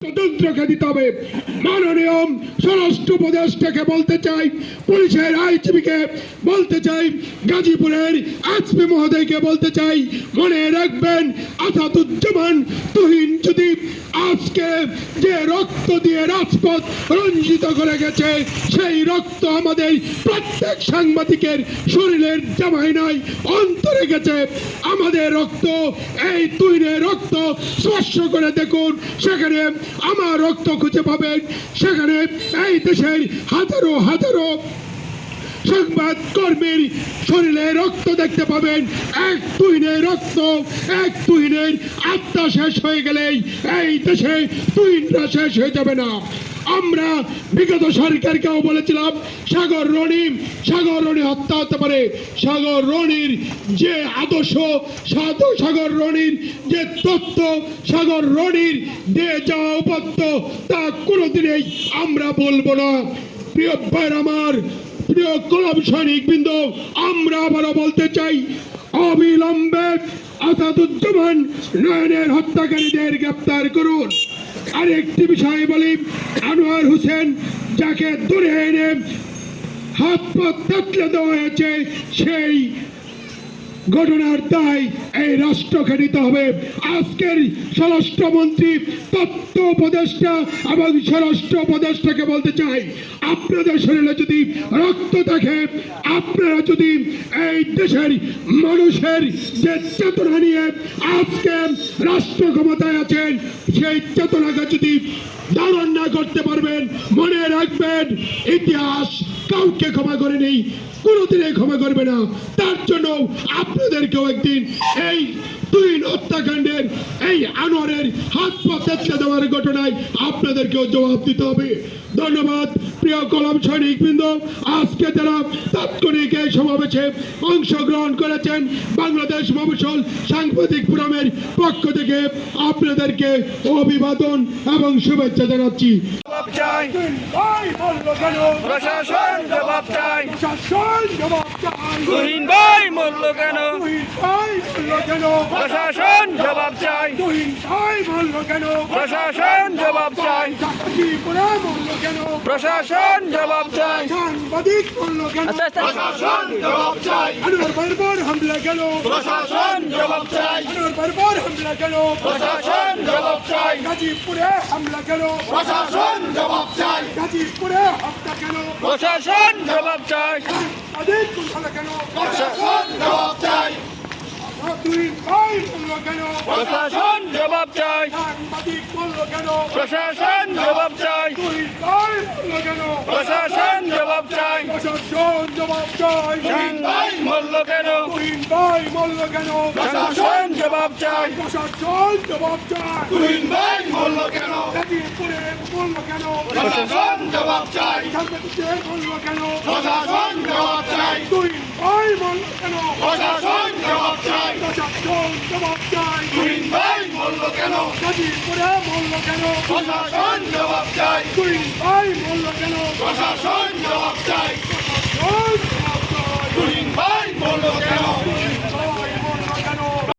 তদন্তকে দিতে হবে। মাননীয় স্বরাষ্ট্র উপদেষ্টাকে বলতে চাই, পুলিশের আইজিপিকে বলতে চাই, গাজীপুরের এসপি মহোদয়কে বলতে চাই, মনে রাখবেন, আসাদুজ্জামান তুহিন যদি আজকে যে রক্ত দিয়ে রাজপথ রঞ্জিত করে গেছে, সেই রক্ত আমাদের প্রত্যেক সাংবাদিকের শরীরের জামাই নয় অন্তরে গেছে। আমাদের রক্ত, এই তুহিনের রক্ত স্পর্শ করে দেখুন। সেখানে আমার রক্ত খুঁজে পাবেন। সেখানে এই দেশের হাজারো হাজারো সংবাদ কর্মীর শরীরে রক্ত দেখতে পাবেন। এক তুহিনের রক্ত, এক তুহিনের আত্মা শেষ হয়ে গেলেই এই দেশে তুহিনরা শেষ হয়ে যাবে না। আমরা বিগত সরকারকেও বলেছিলাম, সাগর রণিম সাগর রণি হত্যা হতে পারে। সাগর রণির যে আদর্শ, সাধু সাগর রণির যে তত্ত্ব, সাগর রণির যে যাওয়া উপাত্ত, তা কোনোদিনেই আমরা বলব না। প্রিয় ভাইয়ের আমার প্রিয় কলম সৈনিক বৃন্দ, আমরা আবারও বলতে চাই অবিলম্বে আসাদুজ্জামান নয়নের হত্যাকারীদের গ্রেপ্তার করুন। আরেকটি বিষয় বলি, আনোয়ার হোসেন যাকে দূরে এনে হাত পা দেওয়া হয়েছে, সেই ঘটনার দায় এই রাষ্ট্রকে নিতে হবে। আজকের স্বরাষ্ট্রমন্ত্রী তত্ত্ব উপদেষ্টা এবং স্বরাষ্ট্র উপদেষ্টাকে বলতে চাই, আপনাদের শরীরে যদি রক্ত থাকে, আপনারা যদি এই দেশের মানুষের যে চেতনা নিয়ে আজকে রাষ্ট্র ক্ষমতায় আছেন, সেই চেতনাকে যদি ধারণ না করতে পারবেন, মনে রাখবেন, ইতিহাস কাউকে ক্ষমা করে নেই, কোনোদিনই ক্ষমা করবে না। তার জন্য আপনাদেরকেও একদিন এই দুই হত্যাকাণ্ডের, এই আনোয়ারের হাত পা দেওয়ার ঘটনায় আপনাদেরকেও জবাব দিতে হবে। ধন্যবাদ। প্রিয় কলম সৈনিক বৃন্দ আজকে যারা তাৎক্ষণিক এই সমাবেশে অংশগ্রহণ করেছেন বাংলাদেশ মফসল সাংবাদিক ফোরামের পক্ষ থেকে আপনাদেরকে অভিবাদন এবং শুভেচ্ছা জানাচ্ছি। জবাব চাই। ভাই বলল কেন? প্রশাসন জবাব চাই। প্রশাসন জবাব চাই। তুহিন ভাই কেন? প্রশাসন জবাব চাই। তুহিন ভাই বলল কেন? প্রশাসন জবাব চাই। কেন? প্রশাসন জবাব চাই। সাংবাদিক বলল কেন? প্রশাসন জবাব চাই। আনোয়ার বারবার হামলা কেন? প্রশাসন জবাব চাই। আনোয়ার বারবার হামলা কেন? প্রশাসন জবাব চাই। গাজীপুরে হামলা কেন? প্রশাসন জবাব চাই। গাজীপুরে হত্যা কেন? প্রশাসন জবাব চাই। সাংবাদিক হামলা কেন? প্রশাসন জবাব চাই। তুহিন ভাই বলল কেন? প্রশাসন প্রশাসন জবাব চাই। প্রশাসন জবাব চাই। প্রশাসন জবাব চাই ভাই মরল কেন? ভাই বলল কেন? প্রশাসন জবাব চাই। প্রশাসন জবাব চাই। ভাই মরল কেন? বলল কেন? প্রশাসন জবাব চাই। বলল কেন? প্রশাসন জবাব চাই। ভাই বলল কেন? প্রশাসন জবাব চাই প্রশাসন জবাব চাই তুহিন ভাই মরল গাজীপুরে বলল কেন? প্রশাসন জবাব চাই তুহিন ভাই বলল কেন? প্রশাসন জবাব